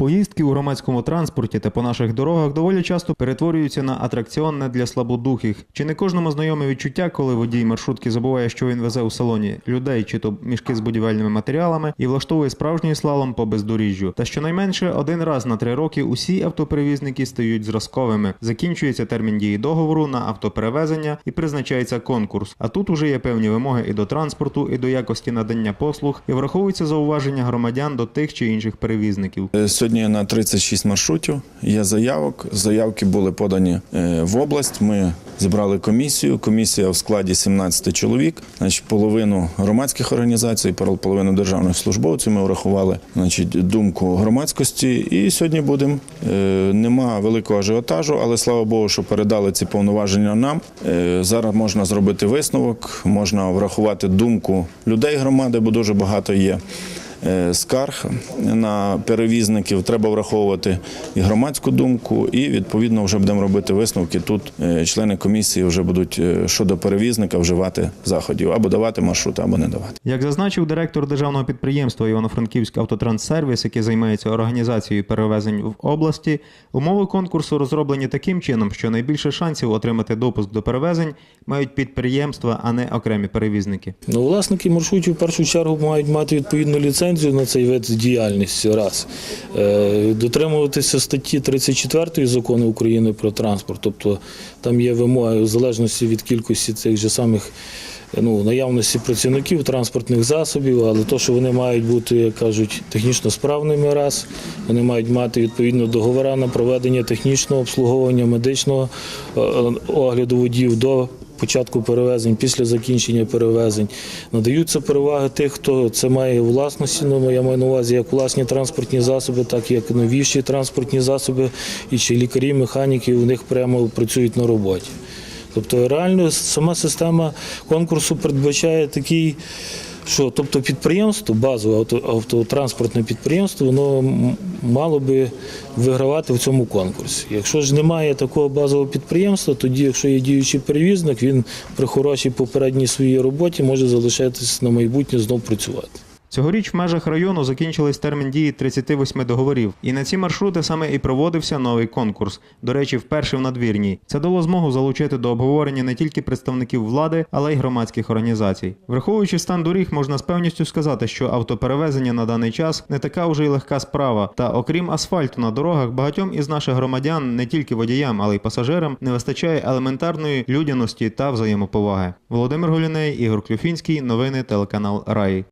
Поїздки у громадському транспорті та по наших дорогах доволі часто перетворюються на атракціонне для слабодухих. Чи не кожному знайоме відчуття, коли водій маршрутки забуває, що він везе у салоні людей чи то мішки з будівельними матеріалами і влаштовує справжній слалом по бездоріжжю. Та щонайменше один раз на три роки усі автоперевізники стають зразковими. Закінчується термін дії договору на автоперевезення і призначається конкурс. А тут уже є певні вимоги і до транспорту, і до якості надання послуг, і враховуються зауваження громадян до тих чи інших перевізників. Сьогодні на 36 маршрутів є заявок. Заявки були подані е, в область. Ми зібрали комісію. Комісія в складі 17 чоловік. Значить, половину громадських організацій, пол- половину державних службовців. Ми врахували значить, думку громадськості. І сьогодні будемо. Е, Нема великого ажіотажу, але слава Богу, що передали ці повноваження нам. Е, Зараз можна зробити висновок, можна врахувати думку людей громади, бо дуже багато є скарг на перевізників. Треба враховувати і громадську думку, і відповідно вже будемо робити висновки. Тут е, члени комісії вже будуть е, щодо перевізника вживати заходів або давати маршрут, або не давати. Як зазначив директор державного підприємства Івано-Франківськ автотранссервіс, який займається організацією перевезень в області, умови конкурсу розроблені таким чином, що найбільше шансів отримати допуск до перевезень мають підприємства, а не окремі перевізники. Ну, власники маршрутів в першу чергу мають мати відповідну ліцензію на цей вид діяльності. Раз Е, дотримуватися статті 34 закону України про транспорт, тобто там є вимоги в залежності від кількості цих же самих. Ну, наявності працівників транспортних засобів, але то, що вони мають бути, як кажуть, технічно справними раз, вони мають мати відповідно договори на проведення технічного обслуговування, медичного е, огляду водіїв до початку перевезень, після закінчення перевезень. Надаються переваги тих, хто це має власності. Ну, я маю на увазі як власні транспортні засоби, так і новіші транспортні засоби, і чи лікарі, механіки у них прямо працюють на роботі. Тобто реально сама система конкурсу передбачає такий. Що, тобто підприємство, базове автотранспортне підприємство, воно мало би вигравати в цьому конкурсі. Якщо ж немає такого базового підприємства, тоді, якщо є діючий перевізник, він при хорошій попередній своїй роботі може залишатися на майбутнє знов працювати. Цьогоріч в межах району закінчились термін дії 38 договорів, і на ці маршрути саме і проводився новий конкурс. До речі, вперше в надвірній. Це дало змогу залучити до обговорення не тільки представників влади, але й громадських організацій. Враховуючи стан доріг, можна з певністю сказати, що автоперевезення на даний час не така вже й легка справа. Та окрім асфальту на дорогах, багатьом із наших громадян, не тільки водіям, але й пасажирам, не вистачає елементарної людяності та взаємоповаги. Володимир Голіней, Ігор Клюфінський, новини телеканал Раї.